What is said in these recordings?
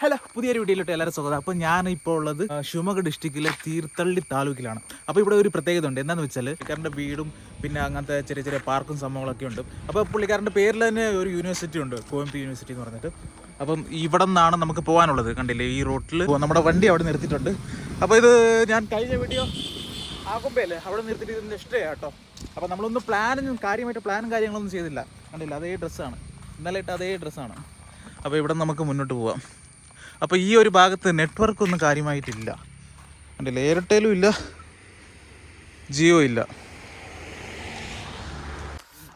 Hello പുതിയൊരു വീട്ടിലോട്ട് എല്ലാവരും സ്വാഗതം. അപ്പോൾ ഞാൻ ഇപ്പോൾ ഉള്ളത് ആ, ശിവമൊഗ്ഗ ഡിസ്ട്രിക്റ്റിലെ തീർത്തള്ളി താലൂക്കിലാണ്. അപ്പോൾ ഇവിടെ ഒരു പ്രത്യേകത ഉണ്ട് എന്താണെന്ന് വെച്ചാൽ പുള്ളിക്കാരന്റെ വീടും പിന്നെ അങ്ങനത്തെ ചെറിയ ചെറിയ പാർക്കും സംഭവങ്ങളൊക്കെ ഉണ്ട്. അപ്പോൾ പുള്ളിക്കാരന്റെ പേരിൽ തന്നെ ഒരു യൂണിവേഴ്സിറ്റി ഉണ്ട് കോയമ്പി യൂണിവേഴ്സിറ്റി എന്ന് പറഞ്ഞിട്ട്. അപ്പം ഇവിടെ നിന്നാണ് നമുക്ക് പോകാനുള്ളത്. കണ്ടില്ലേ ഈ റോട്ടിൽ നമ്മുടെ വണ്ടി അവിടെ നിർത്തിയിട്ടുണ്ട്. അപ്പോൾ ഇത് ഞാൻ കഴിഞ്ഞ വീഡിയോ ആകുമ്പോഴല്ലേ അവിടെ നിർത്തിയിട്ട് ഇതിന്റെ ഇഷ്ടമാണ് കേട്ടോ. അപ്പോൾ നമ്മളൊന്നും പ്ലാനും കാര്യമായിട്ട് പ്ലാനും കാര്യങ്ങളൊന്നും ചെയ്തില്ല. കണ്ടില്ല അതേ ഡ്രസ്സാണ്. ഇന്നലെ ഇട്ട് അതേ ഡ്രസ്സാണ്. അപ്പോൾ ഇവിടെ നമുക്ക് മുന്നോട്ട് പോവാം. അപ്പോൾ ഈ ഒരു ഭാഗത്ത് നെറ്റ്വർക്ക് ഒന്നും കാര്യമായിട്ടില്ല. കണ്ടില്ല എയർടെലും ഇല്ല. ജിയോ ഇല്ല.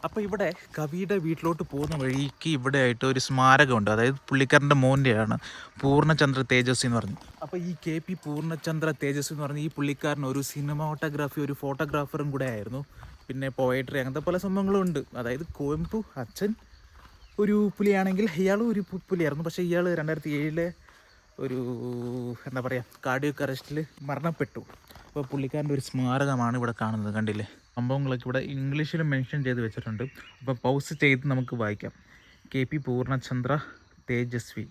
അപ്പോൾ ഇവിടെ കവിയുടെ വീട്ടിലോട്ട് പോകുന്ന വഴിക്ക് ഇവിടെ ആയിട്ട് ഒരു സ്മാരകമുണ്ട്. അതായത് പുള്ളിക്കാരന്റെ മോന്റെയാണ് പൂർണചന്ദ്ര തേജസ്വി എന്ന് പറഞ്ഞു. അപ്പോൾ ഈ കെ പി പൂർണചന്ദ്ര തേജസ്വി എന്ന് പറഞ്ഞ ഈ പുള്ളിക്കാരൻ ഒരു സിനിമാട്ടോഗ്രാഫി ഒരു ഫോട്ടോഗ്രാഫറും കൂടെ ആയിരുന്നു. പിന്നെ പോയട്രി അങ്ങനത്തെ പല സംഭവങ്ങളും ഉണ്ട്. അതായത് കോയമ്പു അച്ഛൻ ഒരു പുലിയാണെങ്കിൽ ഇയാളും ഒരു പുലിയായിരുന്നു. പക്ഷേ ഇയാൾ രണ്ടായിരത്തി ഏഴിലെ ഒരു എന്താ പറയുക കാർഡിയോക്ക് അറസ്റ്റിൽ മരണപ്പെട്ടു. അപ്പോൾ പുള്ളിക്കാരന്റെ ഒരു സ്മാരകമാണ് ഇവിടെ കാണുന്നത് കണ്ടില്ലേ? സംഭവങ്ങളൊക്കെ ഇവിടെ ഇംഗ്ലീഷിൽ മെൻഷൻ ചെയ്ത് വെച്ചിട്ടുണ്ട്. അപ്പോൾ പൗസ് ചെയ്ത് നമുക്ക് വായിക്കാം. K P Poornachandra Tejaswi.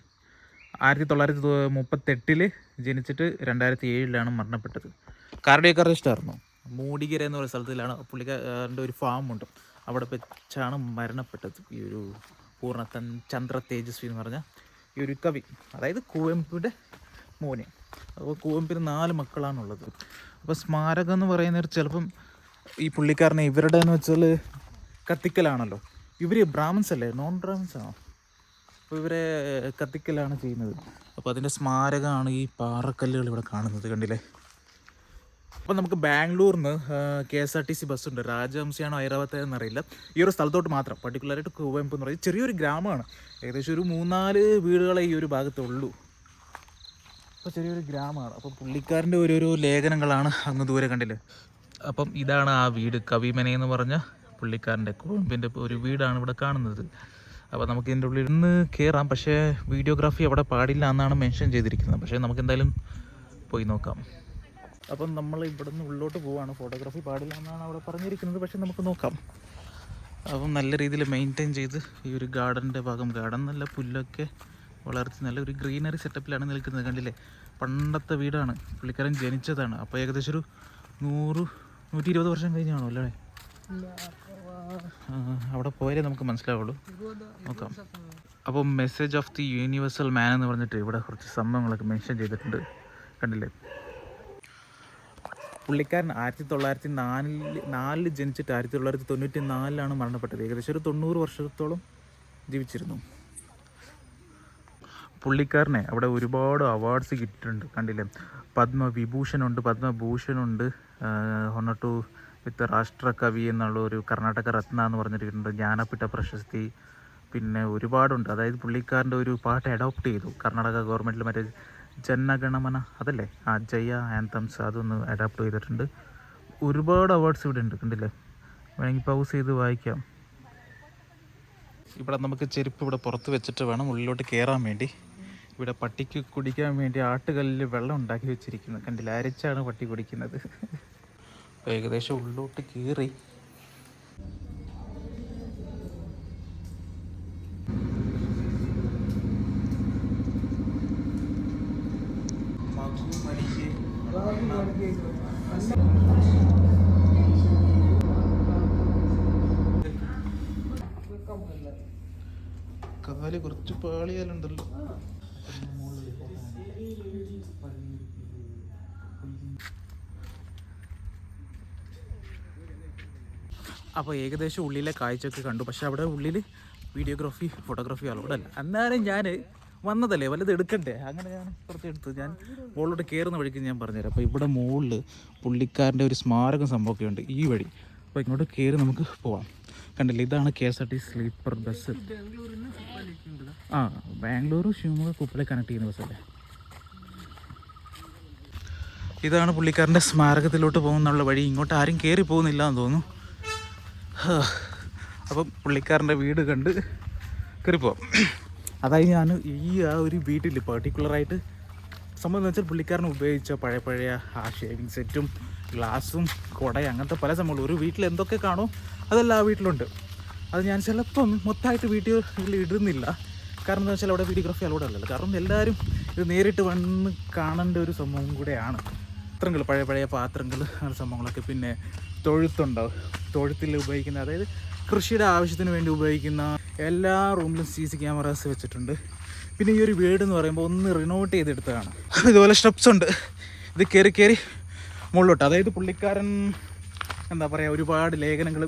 ആയിരത്തി തൊള്ളായിരത്തി മുപ്പത്തെട്ടിൽ ജനിച്ചിട്ട് രണ്ടായിരത്തി ഏഴിലാണ് മരണപ്പെട്ടത്. കാർഡിയോക്ക് അറസ്റ്റ് ആയിരുന്നു? മൂടികര എന്ന് പറയുന്ന സ്ഥലത്തിലാണ് പുള്ളിക്കാരന്റെ ഒരു ഉണ്ട്. അവിടെ വെച്ചാണ് മരണപ്പെട്ടത്. ഈ ഒരു പൂർണ ചന്ദ്ര തേജസ്വി എന്ന് പറഞ്ഞ ഒരു കവി അതായത് കുവെമ്പിന്റെ മോന്. അപ്പോൾ കുവെമ്പിന് നാല് മക്കളാണുള്ളത്. അപ്പോൾ സ്മാരകം എന്ന് പറയുന്നത് ചിലപ്പം ഈ പുള്ളിക്കാരനെ ഇവരുടെ എന്ന് വെച്ചാൽ കത്തിക്കലാണല്ലോ. ഇവർ ബ്രാഹ്മിൻസ് അല്ലേ? നോൺ ബ്രാഹ്മിൻസ് ആണോ? അപ്പോൾ ഇവരെ കത്തിക്കലാണ് ചെയ്യുന്നത്. അപ്പോൾ അതിന്റെ സ്മാരകമാണ് ഈ പാറക്കല്ലുകൾ ഇവിടെ കാണുന്നത് കണ്ടില്ലേ? അപ്പോൾ നമുക്ക് ബാംഗ്ലൂരിൽ നിന്ന് K S R T C ബസ്സുണ്ട്. രാജവംശിയാണോ ഐരാവത്ത എന്നറിയില്ല. ഈ ഒരു സ്ഥലത്തോട്ട് മാത്രം പർട്ടിക്കുലറായിട്ട് കുവെമ്പ് എന്ന് പറയുന്നത് ചെറിയൊരു ഗ്രാമമാണ്. ഏകദേശം ഒരു മൂന്നാൽ വീടുകളെ ഈ ഒരു ഭാഗത്തുള്ളൂ. അപ്പോൾ ചെറിയൊരു ഗ്രാമമാണ്. അപ്പോൾ പുള്ളിക്കാരന്റെ ഓരോരോ ലേഖനങ്ങളാണ് അങ്ങ് ദൂരെ കണ്ടില്ലേ. അപ്പം ഇതാണ് ആ വീട്. കവിമനെ എന്ന് പറഞ്ഞ പുള്ളിക്കാരന്റെ കുഴമ്പിന്റെ ഒരു വീടാണ് ഇവിടെ കാണുന്നത്. അപ്പോൾ നമുക്ക് ഇതിന്റെ ഉള്ളിൽ നിന്ന് കയറാം പക്ഷേ വീഡിയോഗ്രാഫി അവിടെ പാടില്ല എന്നാണ് മെൻഷൻ ചെയ്തിരിക്കുന്നത്. പക്ഷേ നമുക്ക് എന്തായാലും പോയി നോക്കാം. അപ്പം നമ്മൾ ഇവിടെ നിന്ന് ഉള്ളോട്ട് പോവാണ്. ഫോട്ടോഗ്രാഫി പാടില്ല എന്നാണ് അവിടെ പറഞ്ഞിരിക്കുന്നത്. പക്ഷെ നമുക്ക് നോക്കാം. അപ്പം നല്ല രീതിയിൽ മെയിന്റെയിൻ ചെയ്ത് ഈ ഒരു ഗാർഡന്റെ ഭാഗം ഗാർഡൻ നല്ല പുല്ലൊക്കെ വളർത്തി നല്ല ഒരു ഗ്രീനറി സെറ്റപ്പിലാണ് നിൽക്കുന്നത് കണ്ടില്ലേ? പണ്ടത്തെ വീടാണ്. പുള്ളിക്കാരൻ ജനിച്ചതാണ്. അപ്പോൾ ഏകദേശം ഒരു നൂറ് നൂറ്റി ഇരുപത് വർഷം കഴിഞ്ഞാണോ അല്ലേ? അവിടെ പോയാലേ നമുക്ക് മനസ്സിലാവുള്ളൂ. നോക്കാം. അപ്പോൾ message of the universal man എന്ന് പറഞ്ഞിട്ട് ഇവിടെ കുറച്ച് സംഭവങ്ങളൊക്കെ മെൻഷൻ ചെയ്തിട്ടുണ്ട്. കണ്ടില്ലേ? പുള്ളിക്കാരൻ ആയിരത്തി തൊള്ളായിരത്തി നാലിൽ നാലിൽ ജനിച്ചിട്ട് ആയിരത്തി തൊള്ളായിരത്തി തൊണ്ണൂറ്റി നാലിലാണ് മരണപ്പെട്ടത്. ഏകദേശം ഒരു തൊണ്ണൂറ് വർഷത്തോളം ജീവിച്ചിരുന്നു. പുള്ളിക്കാരനെ അവിടെ ഒരുപാട് അവാർഡ്സ് കിട്ടിയിട്ടുണ്ട്. കണ്ടില്ലേ? പത്മവിഭൂഷണുണ്ട് പത്മഭൂഷണുണ്ട് ഹൊണർ ടു വിത്ത് രാഷ്ട്രകവി എന്നുള്ള ഒരു കർണാടക രത്ന എന്ന് പറഞ്ഞിട്ടുണ്ട് ജ്ഞാനപീഠ പ്രശസ്തി. പിന്നെ ഒരുപാടുണ്ട്. അതായത് പുള്ളിക്കാരന്റെ ഒരു പാട്ട് അഡോപ്റ്റ് ചെയ്തു. കർണാടക ഗവൺമെന്റിൽ മറ്റേ ജനഗണമന അതല്ലേ? ആ ജയ ആൻതംസ് അതൊന്ന് അഡാപ്റ്റ് ചെയ്തിട്ടുണ്ട്. ഒരുപാട് അവാർഡ്സ് ഇവിടെ ഉണ്ട് കണ്ടില്ലേ? വേണമെങ്കിൽ പൗസ് ചെയ്ത് വായിക്കാം. ഇവിടെ നമുക്ക് ചെരുപ്പ് ഇവിടെ പുറത്ത് വെച്ചിട്ട് വേണം ഉള്ളിലോട്ട് കയറാൻ വേണ്ടി. ഇവിടെ പട്ടിക്ക് കുടിക്കാൻ വേണ്ടി ആട്ടുകല്ലിൽ വെള്ളം ഉണ്ടാക്കി വെച്ചിരിക്കുന്നത് കണ്ടില്ല? അരച്ചാണ് പട്ടി കുടിക്കുന്നത്. ഏകദേശം ഉള്ളിലോട്ട് കയറി കാൽ കുറച്ച് പേളിയാലുണ്ടല്ലോ അപ്പോൾ ഏകദേശം ഉള്ളിലെ കാഴ്ചയൊക്കെ കണ്ടു. പക്ഷെ അവിടെ ഉള്ളിൽ വീഡിയോഗ്രാഫി ഫോട്ടോഗ്രാഫി അലോഡ് അല്ല. അന്നേരം ഞാൻ വന്നതല്ലേ വല്ലത് എടുക്കണ്ടേ? അങ്ങനെ ഞാൻ കുറച്ച് എടുത്തു. ഞാൻ മുകളിലോട്ട് കയറുന്ന വഴിക്ക് ഞാൻ പറഞ്ഞുതരാം. അപ്പോൾ ഇവിടെ മുകളിൽ പുള്ളിക്കാരന്റെ ഒരു സ്മാരകം സംഭവമൊക്കെ ഉണ്ട്. ഈ വഴി. അപ്പോൾ ഇങ്ങോട്ട് കയറി നമുക്ക് പോവാം. കണ്ടില്ലേ. ഇതാണ് K S R T sleeper bus. ആ ബാംഗ്ലൂർ ശിവമൊഗ്ഗ കുപ്പളെ കണക്ട് ചെയ്യുന്ന ബസ്സല്ലേ ഇതാണ് പുള്ളിക്കാരന്റെ സ്മാരകത്തിലോട്ട് പോകുന്നുള്ള വഴി. ഇങ്ങോട്ട് ആരും കയറി പോകുന്നില്ല എന്ന് തോന്നുന്നു. അപ്പം പുള്ളിക്കാരന്റെ വീട് കണ്ട് കയറി പോവാം. അതായത് ഞാൻ ഈ ആ ഒരു വീട്ടിൽ പർട്ടിക്കുലറായിട്ട് സംഭവം എന്ന് വെച്ചാൽ പുള്ളിക്കാരൻ ഉപയോഗിച്ച പഴയ പഴയ ആ ഷേവിങ് സെറ്റും ഗ്ലാസും കുടയും അങ്ങനത്തെ പല സംഭവങ്ങളും. ഒരു വീട്ടിൽ എന്തൊക്കെ കാണോ? അതെല്ലാം വീട്ടിലുണ്ട്. അത് ഞാൻ ചിലപ്പം മൊത്തമായിട്ട് വീട്ടിൽ ഇടുന്നില്ല. കാരണം എന്താ വെച്ചാൽ അവിടെ വീഡിയോഗ്രാഫി അലോഡ് അല്ലല്ലോ. കാരണം എല്ലാവരും ഇത് നേരിട്ട് വന്ന് കാണേണ്ട ഒരു സംഭവം കൂടെയാണ്. പാത്രങ്ങൾ പഴയ പഴയ പാത്രങ്ങൾ അങ്ങനെ സംഭവങ്ങളൊക്കെ. പിന്നെ തൊഴുത്തുണ്ടാവും തൊഴുത്തിൽ ഉപയോഗിക്കുന്ന അതായത് കൃഷിയുടെ ആവശ്യത്തിന് വേണ്ടി ഉപയോഗിക്കുന്ന എല്ലാ റൂമിലും സി സി ക്യാമറാസ് വെച്ചിട്ടുണ്ട്. പിന്നെ ഈ ഒരു വീട് എന്ന് പറയുമ്പോൾ ഒന്ന് റിനോവേറ്റ് ചെയ്തെടുത്തതാണ് ഇതുപോലെ സ്റ്റെപ്സ് ഉണ്ട്. ഇത് കയറി കയറി മുകളിലോട്ട്. അതായത് പുള്ളിക്കാരൻ എന്താ പറയുക ഒരുപാട് ലേഖനങ്ങൾ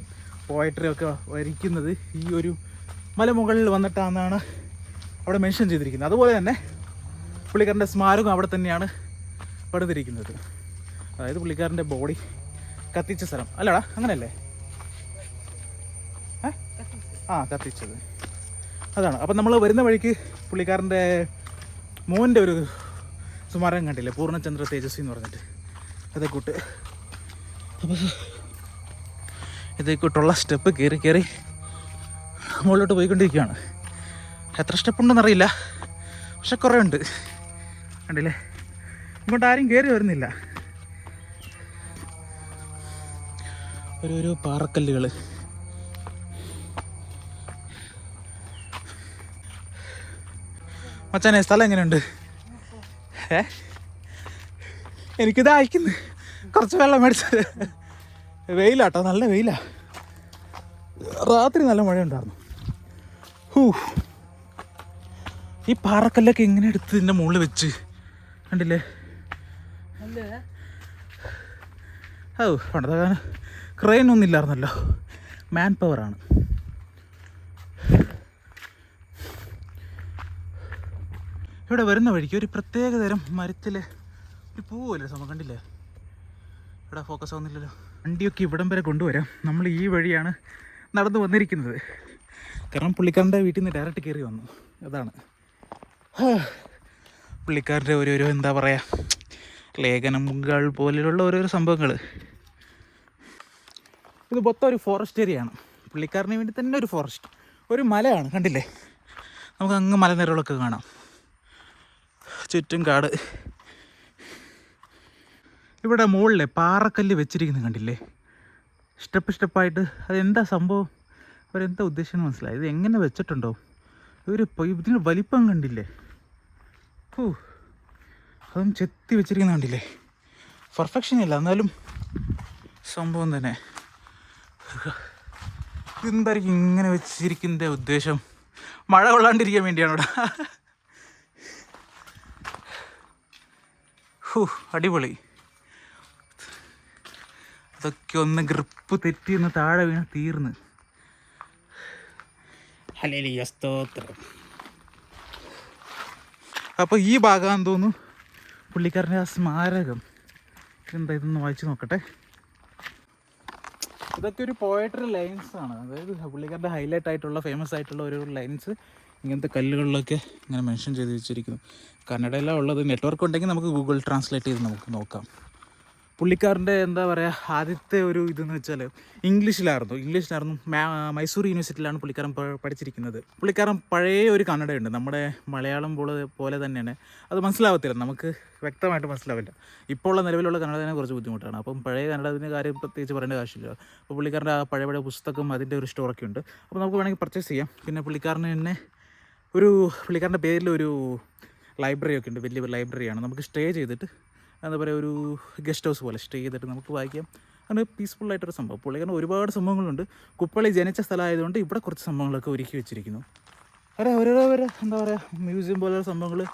പോയട്രി ഒക്കെ വരിക്കുന്നത് ഈ ഒരു മലമുകളിൽ വന്നിട്ടാണെന്നാണ് അവിടെ മെൻഷൻ ചെയ്തിരിക്കുന്നത്. അതുപോലെ തന്നെ പുള്ളിക്കാരന്റെ സ്മാരകം അവിടെ തന്നെയാണ് പടുത്തിരിക്കുന്നത് അതായത് പുള്ളിക്കാരന്റെ ബോഡി കത്തിച്ച സ്ഥലം. അല്ലടാ അങ്ങനെയല്ലേ? ഏ? ആ കത്തിച്ചത്. അതാണ്. അപ്പം നമ്മൾ വരുന്ന വഴിക്ക് പുള്ളിക്കാരന്റെ മോന്റെ ഒരു സ്മാരകം കണ്ടില്ലേ? പൂർണചന്ദ്ര തേജസ്വി എന്ന് പറഞ്ഞിട്ട്. അതേ കൂട്ട് അപ്പോൾ ഇതേ കൂട്ടുള്ള സ്റ്റെപ്പ് കയറി കയറി മുകളിലോട്ട് പോയിക്കൊണ്ടിരിക്കുകയാണ്. എത്ര സ്റ്റെപ്പ് ഉണ്ടെന്നറിയില്ല പക്ഷെ കുറേ ഉണ്ട് കണ്ടില്ലേ? ഇങ്ങോട്ട് ആരും കയറി വരുന്നില്ല. ഓരോരോ പാറക്കല്ലുകൾ മച്ചാനെ സ്ഥലം എങ്ങനെയുണ്ട്? ഏ? എനിക്കിത് അയക്കുന്നു. കുറച്ച് വെള്ളം മേടിച്ചത്. വെയിലാട്ടോ നല്ല വെയിലാ. രാത്രി നല്ല മഴയുണ്ടായിരുന്നു. ഹൂ. ഈ പാറക്കല്ലൊക്കെ എങ്ങനെ എടുത്ത് ഇതിന്റെ മുകളിൽ വെച്ച്? കണ്ടില്ലേ? ഓ പണ്ടത്തെ കാലം ക്രെയിൻ ഒന്നും ഇല്ലായിരുന്നല്ലോ. മാൻ പവറാണ് ഇവിടെ വരുന്ന വഴിക്ക് ഒരു പ്രത്യേക തരം മരത്തിലെ ഒരു പൂവല്ലേ സംഭവം. കണ്ടില്ലേ? ഇവിടെ ഫോക്കസ് ആവുന്നില്ലല്ലോ. വണ്ടിയൊക്കെ ഇവിടം വരെ കൊണ്ടുവരാം. നമ്മൾ ഈ വഴിയാണ് നടന്നു വന്നിരിക്കുന്നത്. കാരണം പുള്ളിക്കാരന്റെ വീട്ടിൽ നിന്ന് ഡയറക്റ്റ് കയറി വന്നു. അതാണ്. പുള്ളിക്കാരന്റെ ഓരോരോ എന്താ പറയുക ലേഖനങ്ങൾ പോലെയുള്ള ഓരോരോ സംഭവങ്ങൾ. ഇത് മൊത്തം ഒരു ഫോറസ്റ്റ് ഏരിയയാണ് പുള്ളിക്കാരന് വേണ്ടി തന്നെ ഒരു ഫോറസ്റ്റ് ഒരു മലയാണ് കണ്ടില്ലേ? നമുക്ക് അങ്ങ് മലനിരകളൊക്കെ കാണാം. ചുറ്റും കാട്. ഇവിടെ മുകളിലെ പാറക്കല്ല് വെച്ചിരിക്കുന്നത് കണ്ടില്ലേ? സ്റ്റെപ്പ് സ്റ്റെപ്പായിട്ട്. അതെന്താ സംഭവം? അവരെന്താ ഉദ്ദേശം മനസ്സിലായി. ഇത് എങ്ങനെ വെച്ചിട്ടുണ്ടോ? ഇവർ ഇതിന് വലിപ്പം കണ്ടില്ലേ? ഓ അതും ചെത്തി വെച്ചിരിക്കുന്ന കണ്ടില്ലേ? പെർഫെക്ഷൻ ഇല്ല. എന്നാലും സംഭവം തന്നെ. എന്തായിരിക്കും ഇങ്ങനെ വെച്ചിരിക്കുന്ന ഉദ്ദേശം? മഴ കൊള്ളാണ്ടിരിക്കാൻ വേണ്ടിയാണ് ഇവിടെ ഹൂ അടിപൊളി. അതൊക്കെ ഒന്ന് ഗ്രിപ്പ് തെറ്റി ഒന്ന് താഴെ വീണ തീർന്ന്. സ്തോത്രം. അപ്പോൾ ഈ ഭാഗം തോന്നുന്നു പുള്ളിക്കാരന്റെ ആ സ്മാരകം. എന്താ ഇതൊന്ന് വായിച്ചു നോക്കട്ടെ. ഇതൊക്കെ ഒരു പോയട്രി ലൈൻസ് ആണ്. അതായത് പുള്ളിക്കാരുടെ ഹൈലൈറ്റ് ആയിട്ടുള്ള ഫേമസ് ആയിട്ടുള്ള ഒരു ലൈൻസ് ഇങ്ങനത്തെ കല്ലുകളിലൊക്കെ ഇങ്ങനെ മെൻഷൻ ചെയ്ത് വെച്ചിരിക്കുന്നു. കന്നഡയിലാണ് ഉള്ളത്. നെറ്റ്വർക്ക് ഉണ്ടെങ്കിൽ നമുക്ക് ഗൂഗിൾ ട്രാൻസ്ലേറ്റ് ചെയ്ത് നമുക്ക് നോക്കാം. പുള്ളിക്കാരന്റെ എന്താ പറയുക ആദ്യത്തെ ഒരു ഇതെന്ന് വെച്ചാൽ ഇംഗ്ലീഷിലായിരുന്നു. ഇംഗ്ലീഷിലായിരുന്നു മൈസൂർ യൂണിവേഴ്സിറ്റിയിലാണ് പുള്ളിക്കാരൻ പഠിച്ചിരിക്കുന്നത്. പുള്ളിക്കാരൻ പഴയ ഒരു കന്നഡയുണ്ട്. നമ്മുടെ മലയാളം പോലെ പോലെ തന്നെയാണ്. അത് മനസ്സിലാവത്തില്ല. നമുക്ക് വ്യക്തമായിട്ട് മനസ്സിലാവില്ല. ഇപ്പോൾ ഉള്ള നിലവിലുള്ള കന്നഡതിനെ കുറച്ച് ബുദ്ധിമുട്ടാണ്. അപ്പം പഴയ കന്നഡത്തിന്റെ കാര്യം പ്രത്യേകിച്ച് പറയേണ്ട ആവശ്യമില്ല. അപ്പോൾ പുള്ളിക്കാരന്റെ ആ പഴയ പഴയ പുസ്തകം അതിന്റെ ഒരു സ്റ്റോറൊക്കെ ഉണ്ട്. അപ്പോൾ നമുക്ക് വേണമെങ്കിൽ പർച്ചേസ് ചെയ്യാം. പിന്നെ പുള്ളിക്കാരന് തന്നെ ഒരു പുള്ളിക്കാരന്റെ പേരിൽ ഒരു ലൈബ്രറി ഒക്കെ ഉണ്ട്. വലിയ ലൈബ്രറിയാണ് നമുക്ക് സ്റ്റേ ചെയ്തിട്ട് എന്താ പറയുക ഒരു ഗസ്റ്റ് ഹൗസ് പോലെ സ്റ്റേ ചെയ്തിട്ട് നമുക്ക് വായിക്കാം. അങ്ങനെ പീസ്ഫുൾ ആയിട്ടൊരു സംഭവം. കാരണം ഒരുപാട് സംഭവങ്ങളുണ്ട്. കുപ്പളി ജനിച്ച സ്ഥലമായതുകൊണ്ട് ഇവിടെ കുറച്ച് സംഭവങ്ങളൊക്കെ ഒരുക്കി വെച്ചിരിക്കുന്നു. അതെ ഓരോരോ വരെ എന്താ പറയുക മ്യൂസിയം പോലുള്ള സംഭവങ്ങൾ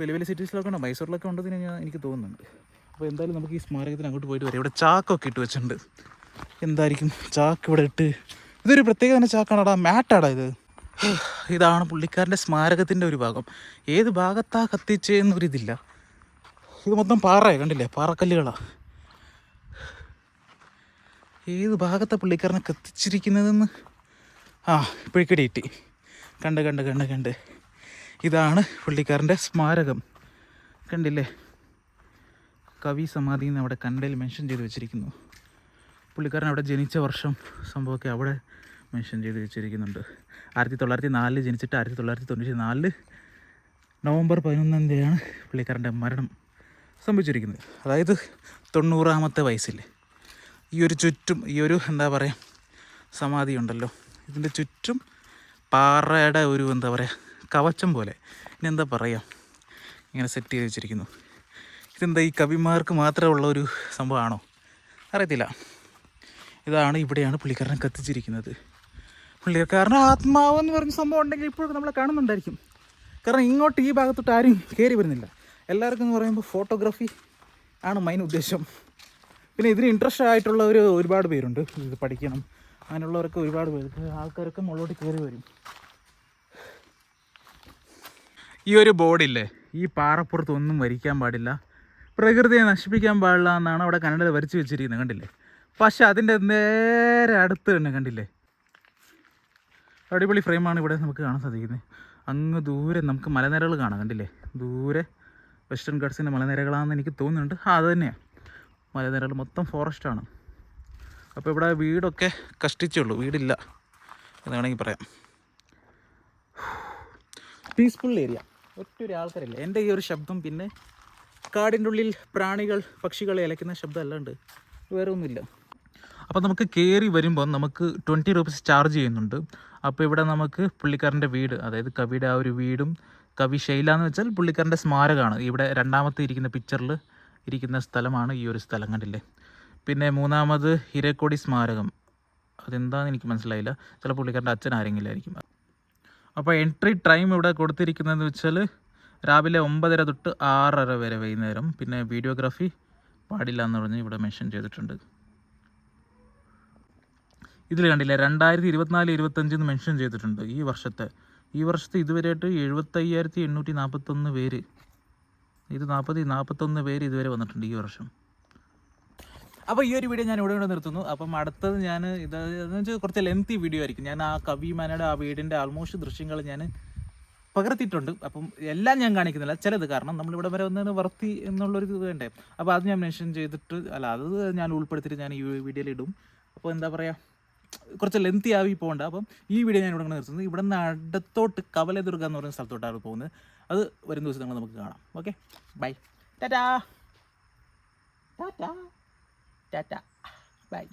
വലിയ വലിയ സിറ്റീസിലൊക്കെ ഉണ്ട്. മൈസൂരിലൊക്കെ ഉണ്ടെന്ന് ഞാൻ എനിക്ക് തോന്നുന്നുണ്ട്. അപ്പോൾ എന്തായാലും നമുക്ക് ഈ സ്മാരകത്തിന് അങ്ങോട്ട് പോയിട്ട് വരാം. ഇവിടെ ചാക്കൊക്കെ ഇട്ട് വെച്ചിട്ടുണ്ട്. എന്തായിരിക്കും? ചാക്ക് ഇവിടെ ഇട്ട്. ഇതൊരു പ്രത്യേക തന്നെ ചാക്കാണടാ. മാറ്റാടാ ഇത്. ഇതാണ് പുള്ളിക്കാരന്റെ സ്മാരകത്തിന്റെ ഒരു ഭാഗം. ഏത് ഭാഗത്താ കത്തിച്ചെന്നൊരിതില്ല. ഇത് മൊത്തം പാറയാണ് കണ്ടില്ലേ? പാറക്കല്ലുകളാണ് ഏത് ഭാഗത്തെ പുള്ളിക്കാരനെ കത്തിച്ചിരിക്കുന്നതെന്ന്? ആ പിഴിക്കടി കിട്ടി കണ്ട് കണ്ട് കണ്ട് കണ്ട്. ഇതാണ് പുള്ളിക്കാരന്റെ സ്മാരകം. കണ്ടില്ലേ? കവി സമാധി എന്ന് അവിടെ കണ്ടയിൽ മെൻഷൻ ചെയ്ത് വെച്ചിരിക്കുന്നു. പുള്ളിക്കാരൻ അവിടെ ജനിച്ച വർഷം സംഭവമൊക്കെ അവിടെ മെൻഷൻ ചെയ്ത് വെച്ചിരിക്കുന്നുണ്ട്. ആയിരത്തി തൊള്ളായിരത്തി നാലിൽ ജനിച്ചിട്ട് ആയിരത്തി തൊള്ളായിരത്തി തൊണ്ണൂറ്റി നാലിൽ നവംബർ പതിനൊന്നാം തീയതിയാണ് പുള്ളിക്കാരന്റെ മരണം. സംഭവിച്ചിരിക്കുന്നത്. അതായത് തൊണ്ണൂറാമത്തെ വയസ്സിൽ ഈ ഒരു ചുറ്റും ഈ ഒരു എന്താ പറയുക സമാധി ഉണ്ടല്ലോ ഇതിന്റെ ചുറ്റും പാറയുടെ ഒരു എന്താ പറയുക കവചം പോലെ. ഇനി എന്താ പറയുക ഇങ്ങനെ സെറ്റ് ചെയ്ത് വെച്ചിരിക്കുന്നു. ഇതെന്താ ഈ കവിമാർക്ക് മാത്രമുള്ള ഒരു സംഭവമാണോ? അറിയത്തില്ല. ഇതാണ് ഇവിടെയാണ് പുള്ളിക്കാരനെ കത്തിച്ചിരിക്കുന്നത്. പുള്ളിക്കാരന്റെ ആത്മാവ് എന്ന് പറഞ്ഞ സംഭവം ഉണ്ടെങ്കിൽ ഇപ്പോഴൊക്കെ നമ്മളെ കാണുന്നുണ്ടായിരിക്കും. കാരണം ഇങ്ങോട്ട് ഈ ഭാഗത്തോട്ട് ആരും കയറി വരുന്നില്ല. എല്ലാവർക്കും എന്ന് പറയുമ്പോൾ ഫോട്ടോഗ്രാഫി ആണ് മെയിൻ ഉദ്ദേശം. പിന്നെ ഇതിന് ഇൻട്രസ്റ്റ് ആയിട്ടുള്ളവർ ഒരുപാട് പേരുണ്ട്. ഇത് പഠിക്കണം. അങ്ങനെയുള്ളവരൊക്കെ ഒരുപാട് പേര് ആൾക്കാരൊക്കെ മുകളിലോട്ട് കയറി വരും. ഈ ഒരു ബോർഡില്ലേ ഈ പാറപ്പുറത്ത് ഒന്നും വരിക്കാൻ പാടില്ല. പ്രകൃതിയെ നശിപ്പിക്കാൻ പാടില്ല എന്നാണ് അവിടെ കന്നഡയിൽ വരച്ച് വെച്ചിരിക്കുന്നത്. കണ്ടില്ലേ? പക്ഷെ അതിന്റെ നേരെ അടുത്ത് തന്നെ കണ്ടില്ലേ? അടിപൊളി ഫ്രെയിമാണ് ഇവിടെ നമുക്ക് കാണാൻ സാധിക്കുന്നത്. അങ്ങ് ദൂരെ നമുക്ക് മലനിരകൾ കാണാം. കണ്ടില്ലേ? ദൂരെ വെസ്റ്റേൺ ഗഡ്സിന്റെ മലനിരകളാണെന്ന് എനിക്ക് തോന്നുന്നുണ്ട്. ആ അത് തന്നെയാണ് മലനിരകൾ മൊത്തം ഫോറസ്റ്റാണ് അപ്പോൾ ഇവിടെ വീടൊക്കെ കഷ്ടിച്ചുള്ളൂ വീടില്ല എന്ന് വേണമെങ്കിൽ പറയാം. പീസ്ഫുൾ ഏരിയ ഒറ്റ ഒരു ആൾക്കാരില്ല. എന്റെ ഈ ഒരു ശബ്ദം പിന്നെ കാടിന്റെ ഉള്ളിൽ പ്രാണികൾ പക്ഷികളെ ഇലയ്ക്കുന്ന ശബ്ദം അല്ലാണ്ട് വേറെ ഒന്നുമില്ല അപ്പോൾ നമുക്ക് കയറി വരുമ്പോൾ നമുക്ക് ട്വന്റി റുപ്പീസ് ചാർജ് ചെയ്യുന്നുണ്ട്. അപ്പോൾ ഇവിടെ നമുക്ക് പുള്ളിക്കാരന്റെ വീട് അതായത് കവിയുടെ ആ ഒരു വീടും കവി ശൈല എന്ന് വെച്ചാൽ പുള്ളിക്കാരന്റെ സ്മാരകമാണ്. ഇവിടെ രണ്ടാമത്തെ ഇരിക്കുന്ന പിക്ചറിൽ ഇരിക്കുന്ന സ്ഥലമാണ് ഈ ഒരു സ്ഥലം കണ്ടില്ലേ? പിന്നെ മൂന്നാമത് ഹിരക്കോടി സ്മാരകം. അതെന്താണെന്ന് എനിക്ക് മനസ്സിലായില്ല. ചില പുള്ളിക്കാരന്റെ അച്ഛൻ ആരെങ്കിലും ആയിരിക്കും അപ്പോൾ എൻട്രി ടൈം ഇവിടെ കൊടുത്തിരിക്കുന്നതെന്ന് വെച്ചാൽ രാവിലെ ഒമ്പതര തൊട്ട് ആറര വരെ വൈകുന്നേരം. പിന്നെ വീഡിയോഗ്രാഫി പാടില്ല എന്ന് പറഞ്ഞ് ഇവിടെ മെൻഷൻ ചെയ്തിട്ടുണ്ട്. ഇതിൽ കണ്ടില്ല? രണ്ടായിരത്തി ഇരുപത്തിനാല് ഇരുപത്തഞ്ച് എന്ന് മെൻഷൻ ചെയ്തിട്ടുണ്ട് ഈ വർഷത്തെ ഈ വർഷത്തെ ഇതുവരെയായിട്ട് എഴുപത്തയ്യായിരത്തി എണ്ണൂറ്റി നാൽപ്പത്തൊന്ന് പേര്. ഇത് നാൽപ്പത്തി നാൽപ്പത്തൊന്ന് പേര് ഇതുവരെ വന്നിട്ടുണ്ട് ഈ വർഷം. അപ്പോൾ ഈ ഒരു വീഡിയോ ഞാൻ ഇവിടെ ഇവിടെ നിർത്തുന്നു. അപ്പം അടുത്തത് ഞാൻ ഇത് വെച്ചാൽ കുറച്ച് ലെങ്തി വീഡിയോ ആയിരിക്കും. ഞാൻ ആ കവിമാനയുടെ ആ വീടിന്റെ ആൾമോസ്റ്റ് ദൃശ്യങ്ങൾ ഞാൻ പകർത്തിയിട്ടുണ്ട്. അപ്പം എല്ലാം ഞാൻ കാണിക്കുന്നില്ല. ചിലത് കാരണം നമ്മളിവിടെ വരെ വന്നതിന് വർത്തി എന്നുള്ളൊരു ഇത് വേണ്ടേ? അപ്പോൾ അത് ഞാൻ മെൻഷൻ ചെയ്തിട്ട് അല്ല അത് ഞാൻ ഉൾപ്പെടുത്തിയിട്ട് ഞാൻ ഈ വീഡിയോയിൽ ഇടും. അപ്പോൾ എന്താ പറയുക കുറച്ച് ലെങ്തി ആവി പോകണ്ട. അപ്പം ഈ വീഡിയോ ഞാൻ ഇവിടെ നിർത്തുന്നത് ഇവിടെ നിന്ന് അടുത്തോട്ട് കവലദുർഗ എന്ന് പറയുന്ന സ്ഥലത്തോട്ടാണ് പോകുന്നത്. അത് വരും ദിവസങ്ങൾ നമുക്ക് കാണാം. Okay bye tata tata tata bye